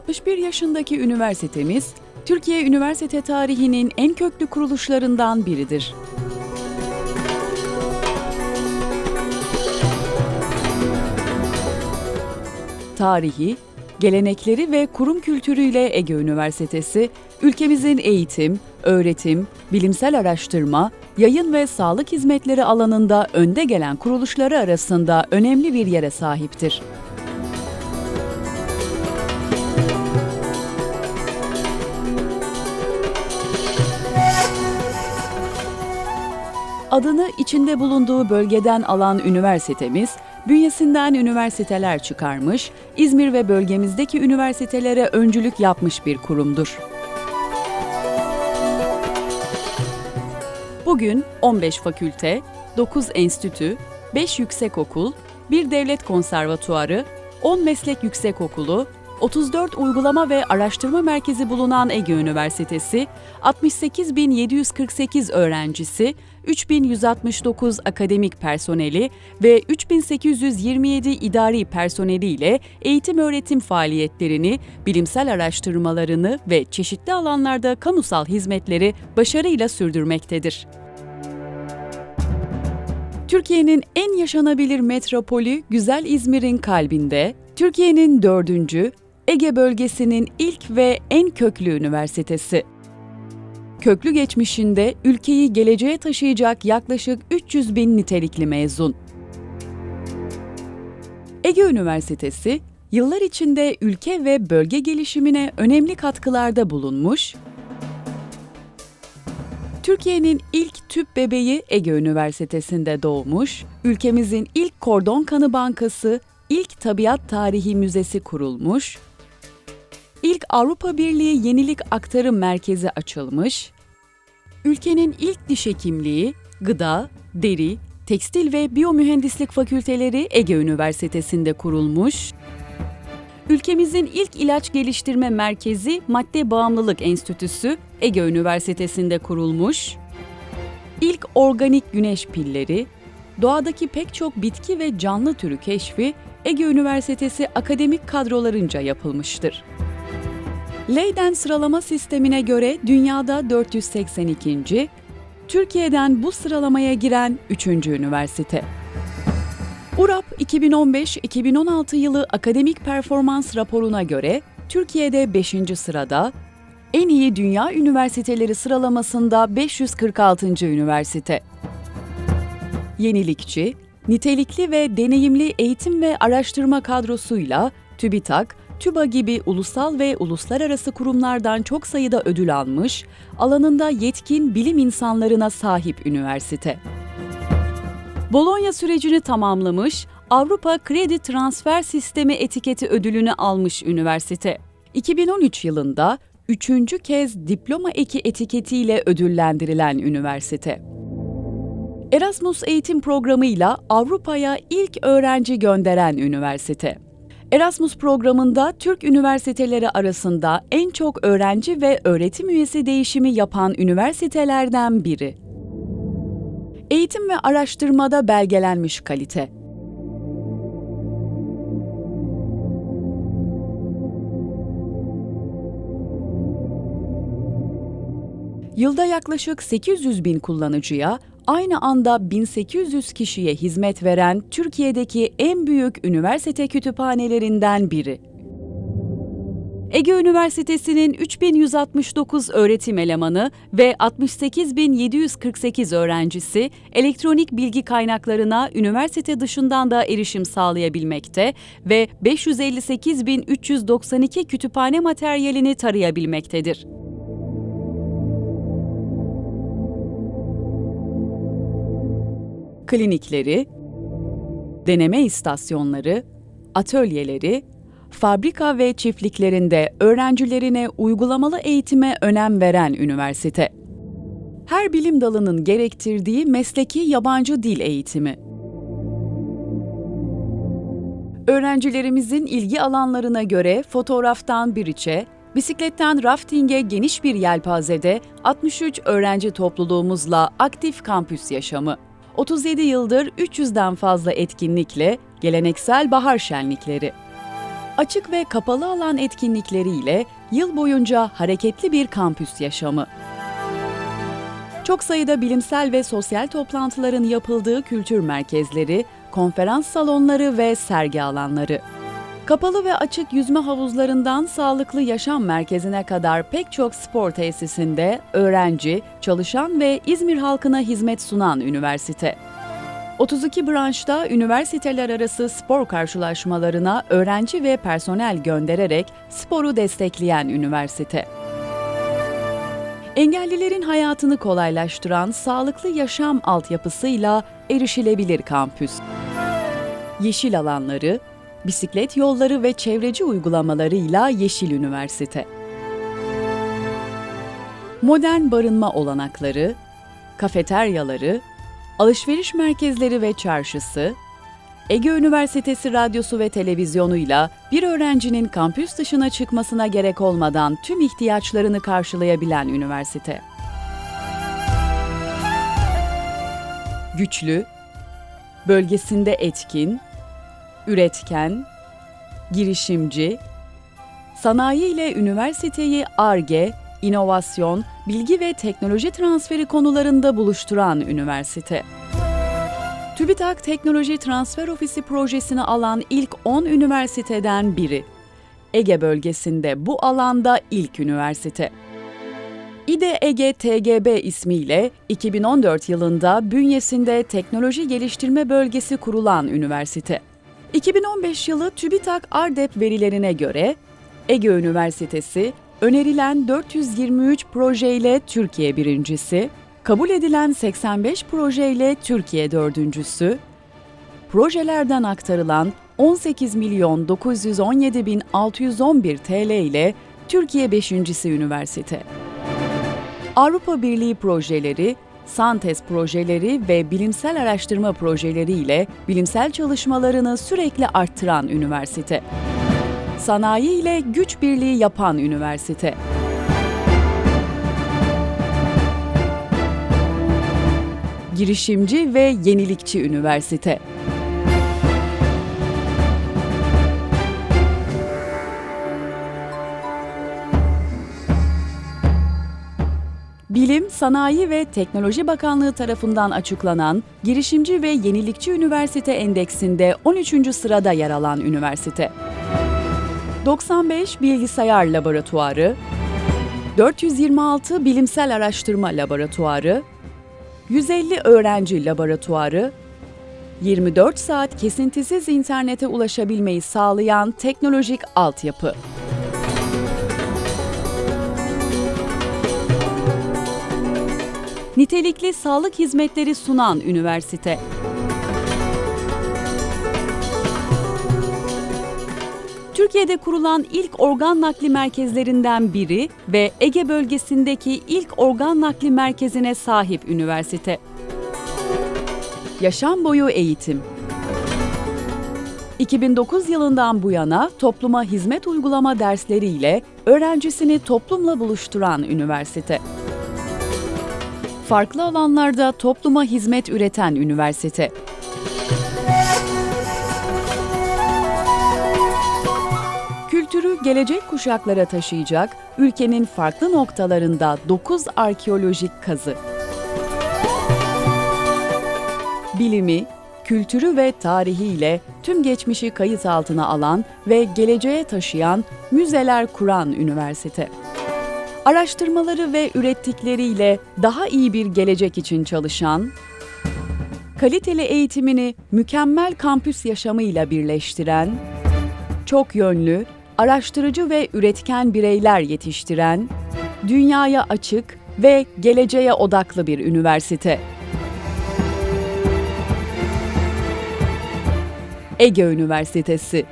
61 yaşındaki üniversitemiz, Türkiye üniversite tarihinin en köklü kuruluşlarından biridir. Tarihi, gelenekleri ve kurum kültürüyle Ege Üniversitesi, ülkemizin eğitim, öğretim, bilimsel araştırma, yayın ve sağlık hizmetleri alanında önde gelen kuruluşları arasında önemli bir yere sahiptir. Adını içinde bulunduğu bölgeden alan üniversitemiz, bünyesinden üniversiteler çıkarmış, İzmir ve bölgemizdeki üniversitelere öncülük yapmış bir kurumdur. Bugün 15 fakülte, 9 enstitü, 5 yüksekokul, 1 devlet konservatuarı, 10 meslek yüksekokulu, 34 uygulama ve araştırma merkezi bulunan Ege Üniversitesi, 68.748 öğrencisi, 3169 akademik personeli ve 3827 idari personeliyle eğitim öğretim faaliyetlerini, bilimsel araştırmalarını ve çeşitli alanlarda kamusal hizmetleri başarıyla sürdürmektedir. Türkiye'nin en yaşanabilir metropolü güzel İzmir'in kalbinde, Türkiye'nin dördüncü, Ege bölgesinin ilk ve en köklü üniversitesi. Köklü geçmişinde ülkeyi geleceğe taşıyacak yaklaşık 300 bin nitelikli mezun. Ege Üniversitesi, yıllar içinde ülke ve bölge gelişimine önemli katkılarda bulunmuş, Türkiye'nin ilk tüp bebeği Ege Üniversitesi'nde doğmuş, ülkemizin ilk kordon kanı bankası, ilk tabiat tarihi müzesi kurulmuş, ilk Avrupa Birliği Yenilik Aktarım Merkezi açılmış, ülkenin ilk diş hekimliği, gıda, deri, tekstil ve biyomühendislik fakülteleri Ege Üniversitesi'nde kurulmuş, ülkemizin ilk ilaç geliştirme merkezi Madde Bağımlılık Enstitüsü Ege Üniversitesi'nde kurulmuş, ilk organik güneş pilleri, doğadaki pek çok bitki ve canlı türü keşfi Ege Üniversitesi akademik kadrolarınca yapılmıştır. Leyden sıralama sistemine göre dünyada 482. Türkiye'den bu sıralamaya giren 3. üniversite. URAP 2015-2016 yılı akademik performans raporuna göre Türkiye'de 5. sırada, en iyi dünya üniversiteleri sıralamasında 546. üniversite. Yenilikçi, nitelikli ve deneyimli eğitim ve araştırma kadrosuyla TÜBİTAK, TÜBA gibi ulusal ve uluslararası kurumlardan çok sayıda ödül almış, alanında yetkin bilim insanlarına sahip üniversite. Bologna sürecini tamamlamış, Avrupa Kredi Transfer Sistemi etiketi ödülünü almış üniversite. 2013 yılında üçüncü kez diploma eki etiketiyle ödüllendirilen üniversite. Erasmus eğitim programıyla Avrupa'ya ilk öğrenci gönderen üniversite. Erasmus programında Türk üniversiteleri arasında en çok öğrenci ve öğretim üyesi değişimi yapan üniversitelerden biri. Eğitim ve araştırmada belgelenmiş kalite. Yılda yaklaşık 800 bin kullanıcıya, aynı anda 1800 kişiye hizmet veren Türkiye'deki en büyük üniversite kütüphanelerinden biri. Ege Üniversitesi'nin 3169 öğretim elemanı ve 68748 öğrencisi elektronik bilgi kaynaklarına üniversite dışından da erişim sağlayabilmekte ve 558392 kütüphane materyalini tarayabilmektedir. Klinikleri, deneme istasyonları, atölyeleri, fabrika ve çiftliklerinde öğrencilerine uygulamalı eğitime önem veren üniversite. Her bilim dalının gerektirdiği mesleki yabancı dil eğitimi. Öğrencilerimizin ilgi alanlarına göre fotoğraftan biriçe, bisikletten raftinge geniş bir yelpazede 63 öğrenci topluluğumuzla aktif kampüs yaşamı. 37 yıldır 300'den fazla etkinlikle geleneksel bahar şenlikleri. açık ve kapalı alan etkinlikleriyle yıl boyunca hareketli bir kampüs yaşamı. Çok sayıda bilimsel ve sosyal toplantıların yapıldığı kültür merkezleri, konferans salonları ve sergi alanları. Kapalı ve açık yüzme havuzlarından sağlıklı yaşam merkezine kadar pek çok spor tesisinde öğrenci, çalışan ve İzmir halkına hizmet sunan üniversite. 32 branşta üniversiteler arası spor karşılaşmalarına öğrenci ve personel göndererek sporu destekleyen üniversite. Engellilerin hayatını kolaylaştıran sağlıklı yaşam altyapısıyla erişilebilir kampüs. Yeşil alanları, bisiklet yolları ve çevreci uygulamalarıyla Yeşil Üniversite. Modern barınma olanakları, kafeteryaları, alışveriş merkezleri ve çarşısı, Ege Üniversitesi radyosu ve televizyonuyla bir öğrencinin kampüs dışına çıkmasına gerek olmadan tüm ihtiyaçlarını karşılayabilen üniversite. Güçlü, bölgesinde etkin, üretken, girişimci, sanayi ile üniversiteyi ARGE, inovasyon, bilgi ve teknoloji transferi konularında buluşturan üniversite. TÜBİTAK Teknoloji Transfer Ofisi projesini alan ilk 10 üniversiteden biri. Ege bölgesinde bu alanda ilk üniversite. İDE Ege TGB ismiyle 2014 yılında bünyesinde teknoloji geliştirme bölgesi kurulan üniversite. 2015 yılı TÜBİTAK ARDEP verilerine göre Ege Üniversitesi önerilen 423 projeyle Türkiye birincisi, kabul edilen 85 projeyle Türkiye dördüncüsü, projelerden aktarılan 18 milyon 917 bin 611 TL ile Türkiye beşincisi üniversite. Avrupa Birliği projeleri, Santes projeleri ve bilimsel araştırma projeleriyle bilimsel çalışmalarını sürekli arttıran üniversite. Sanayi ile güç birliği yapan üniversite. Girişimci ve yenilikçi üniversite. Bilim, Sanayi ve Teknoloji Bakanlığı tarafından açıklanan Girişimci ve Yenilikçi Üniversite Endeksinde 13. sırada yer alan üniversite. 95 Bilgisayar Laboratuvarı, 426 Bilimsel Araştırma Laboratuvarı, 150 Öğrenci Laboratuvarı, 24 saat kesintisiz internete ulaşabilmeyi sağlayan teknolojik altyapı. Nitelikli sağlık hizmetleri sunan üniversite. Türkiye'de kurulan ilk organ nakli merkezlerinden biri ve Ege bölgesindeki ilk organ nakli merkezine sahip üniversite. Yaşam boyu eğitim. 2009 yılından bu yana topluma hizmet uygulama dersleriyle öğrencisini toplumla buluşturan üniversite. Farklı alanlarda topluma hizmet üreten üniversite. Kültürü gelecek kuşaklara taşıyacak ülkenin farklı noktalarında 9 arkeolojik kazı. Bilimi, kültürü ve tarihiyle tüm geçmişi kayıt altına alan ve geleceğe taşıyan müzeler kuran üniversite. Araştırmaları ve ürettikleriyle daha iyi bir gelecek için çalışan, kaliteli eğitimini mükemmel kampüs yaşamıyla birleştiren, çok yönlü, araştırıcı ve üretken bireyler yetiştiren, dünyaya açık ve geleceğe odaklı bir üniversite. Ege Üniversitesi